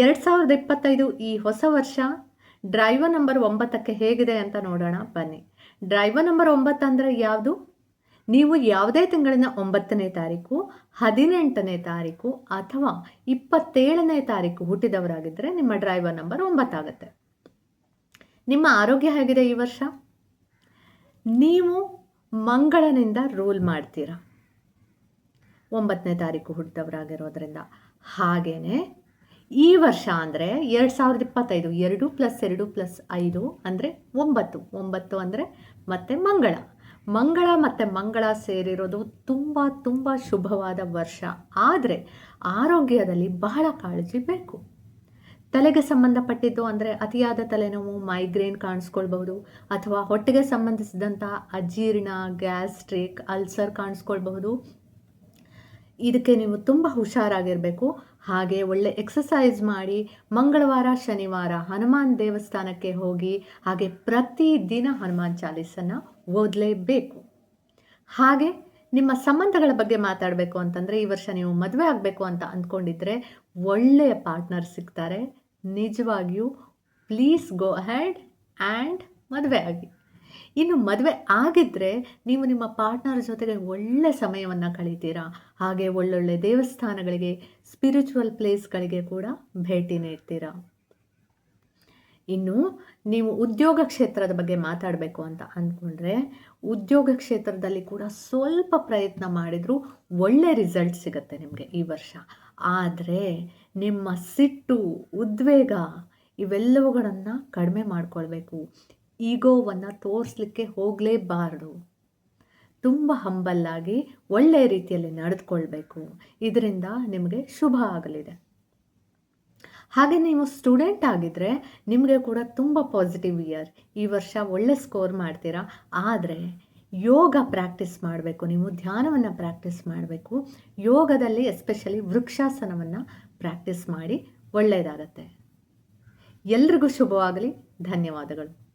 ಎರಡು ಸಾವಿರದ ಇಪ್ಪತ್ತೈದು ಈ ಹೊಸ ವರ್ಷ ಡ್ರೈವರ್ ನಂಬರ್ ಒಂಬತ್ತಕ್ಕೆ ಹೇಗಿದೆ ಅಂತ ನೋಡೋಣ, ಬನ್ನಿ. ಡ್ರೈವರ್ ನಂಬರ್ ಒಂಬತ್ತು ಅಂದರೆ ಯಾವುದು? ನೀವು ಯಾವುದೇ ತಿಂಗಳಿನ ಒಂಬತ್ತನೇ ತಾರೀಕು, ಹದಿನೆಂಟನೇ ತಾರೀಕು ಅಥವಾ ಇಪ್ಪತ್ತೇಳನೇ ತಾರೀಕು ಹುಟ್ಟಿದವರಾಗಿದ್ದರೆ ನಿಮ್ಮ ಡ್ರೈವರ್ ನಂಬರ್ ಒಂಬತ್ತಾಗುತ್ತೆ ನಿಮ್ಮ ಆರೋಗ್ಯ ಹೇಗಿದೆ ಈ ವರ್ಷ? ನೀವು ಮಂಗಳನಿಂದ ರೂಲ್ ಮಾಡ್ತೀರಾ. ಒಂಬತ್ತನೇ ತಾರೀಕು ಹುಟ್ಟಿದವರಾಗಿರೋದ್ರಿಂದ. ಹಾಗೆಯೇ ಈ ವರ್ಷ ಅಂದರೆ ಎರಡು ಸಾವಿರದ ಇಪ್ಪತ್ತೈದು, ಎರಡು ಪ್ಲಸ್ ಎರಡು ಪ್ಲಸ್ ಐದು ಅಂದರೆ ಒಂಬತ್ತು. ಒಂಬತ್ತು ಅಂದರೆ ಮತ್ತೆ ಮಂಗಳ. ಮಂಗಳ ಮತ್ತು ಮಂಗಳ ಸೇರಿರೋದು ತುಂಬ ತುಂಬ ಶುಭವಾದ ವರ್ಷ. ಆದರೆ ಆರೋಗ್ಯದಲ್ಲಿ ಬಹಳ ಕಾಳಜಿ ಬೇಕು. ತಲೆಗೆ ಸಂಬಂಧಪಟ್ಟಿದ್ದು ಅಂದರೆ ಅತಿಯಾದ ತಲೆನೋವು, ಮೈಗ್ರೇನ್ ಕಾಣಿಸ್ಕೊಳ್ಬಹುದು, ಅಥವಾ ಹೊಟ್ಟೆಗೆ ಸಂಬಂಧಿಸಿದಂಥ ಅಜೀರ್ಣ, ಗ್ಯಾಸ್ಟ್ರಿಕ್, ಅಲ್ಸರ್ ಕಾಣಿಸ್ಕೊಳ್ಬಹುದು ಇದಕ್ಕೆ ನೀವು ತುಂಬ ಹುಷಾರಾಗಿರಬೇಕು. ಹಾಗೆ ಒಳ್ಳೆ ಎಕ್ಸಸೈಸ್ ಮಾಡಿ ಮಂಗಳವಾರ, ಶನಿವಾರ ಹನುಮಾನ್ ದೇವಸ್ಥಾನಕ್ಕೆ ಹೋಗಿ ಹಾಗೆ ಪ್ರತಿದಿನ ಹನುಮಾನ್ ಚಾಲೀಸನ್ನು ಓದಲೇಬೇಕು. ಹಾಗೆ ನಿಮ್ಮ ಸಂಬಂಧಗಳ ಬಗ್ಗೆ ಮಾತಾಡಬೇಕು ಅಂತಂದರೆ ಈ ವರ್ಷ ನೀವು ಮದುವೆ ಆಗಬೇಕು ಅಂತ ಅಂದ್ಕೊಂಡಿದ್ರೆ ಒಳ್ಳೆಯ ಪಾರ್ಟ್ನರ್ ಸಿಗ್ತಾರೆ. ನಿಜವಾಗಿಯೂ ಪ್ಲೀಸ್ ಗೋ ಅಹ್ಯಾಡ್ ಆ್ಯಂಡ್ ಮದುವೆ ಆಗಿ. ಇನ್ನು ಮದುವೆ ಆಗಿದ್ದರೆ ನೀವು ನಿಮ್ಮ ಪಾರ್ಟ್ನರ್ ಜೊತೆಗೆ ಒಳ್ಳೆ ಸಮಯವನ್ನು ಕಳೀತೀರಾ? ಹಾಗೆ ಒಳ್ಳೊಳ್ಳೆ ದೇವಸ್ಥಾನಗಳಿಗೆ ಸ್ಪಿರಿಚುವಲ್ ಪ್ಲೇಸ್ಗಳಿಗೆ ಕೂಡ ಭೇಟಿ ನೀಡ್ತೀರಾ? ಇನ್ನು ನೀವು ಉದ್ಯೋಗ ಕ್ಷೇತ್ರದ ಬಗ್ಗೆ ಮಾತಾಡಬೇಕು ಅಂತ ಅಂದ್ಕೊಂಡ್ರೆ, ಉದ್ಯೋಗ ಕ್ಷೇತ್ರದಲ್ಲಿ ಕೂಡ ಸ್ವಲ್ಪ ಪ್ರಯತ್ನ ಮಾಡಿದರೂ ಒಳ್ಳೆ ರಿಸಲ್ಟ್ ಸಿಗುತ್ತೆ ನಿಮಗೆ ಈ ವರ್ಷ. ಆದರೆ ನಿಮ್ಮ ಸಿಟ್ಟು, ಉದ್ವೇಗ ಇವೆಲ್ಲವುಗಳನ್ನು ಕಡಿಮೆ ಮಾಡ್ಕೊಳ್ಬೇಕು. ಈಗೋವನ್ನು ತೋರಿಸ್ಲಿಕ್ಕೆ ಹೋಗಲೇಬಾರದು. ತುಂಬ ಹಂಬಲ್ಲಾಗಿ ಒಳ್ಳೆಯ ರೀತಿಯಲ್ಲಿ ನಡೆದುಕೊಳ್ಬೇಕು. ಇದರಿಂದ ನಿಮಗೆ ಶುಭ ಆಗಲಿದೆ. ಹಾಗೆ ನೀವು ಸ್ಟೂಡೆಂಟ್ ಆಗಿದ್ದರೆ ನಿಮಗೆ ಕೂಡ ತುಂಬ ಪಾಸಿಟಿವ್ ಇಯರ್ ಈ ವರ್ಷ ಒಳ್ಳೆ ಸ್ಕೋರ್ ಮಾಡ್ತೀರಾ? ಆದರೆ ಯೋಗ ಪ್ರಾಕ್ಟೀಸ್ ಮಾಡಬೇಕು. ನೀವು ಧ್ಯಾನವನ್ನು ಪ್ರಾಕ್ಟೀಸ್ ಮಾಡಬೇಕು. ಯೋಗದಲ್ಲಿ ಎಸ್ಪೆಷಲಿ ವೃಕ್ಷಾಸನವನ್ನು ಪ್ರಾಕ್ಟೀಸ್ ಮಾಡಿ ಒಳ್ಳೆಯದಾಗತ್ತೆ ಎಲ್ರಿಗೂ ಶುಭವಾಗಲಿ. ಧನ್ಯವಾದಗಳು.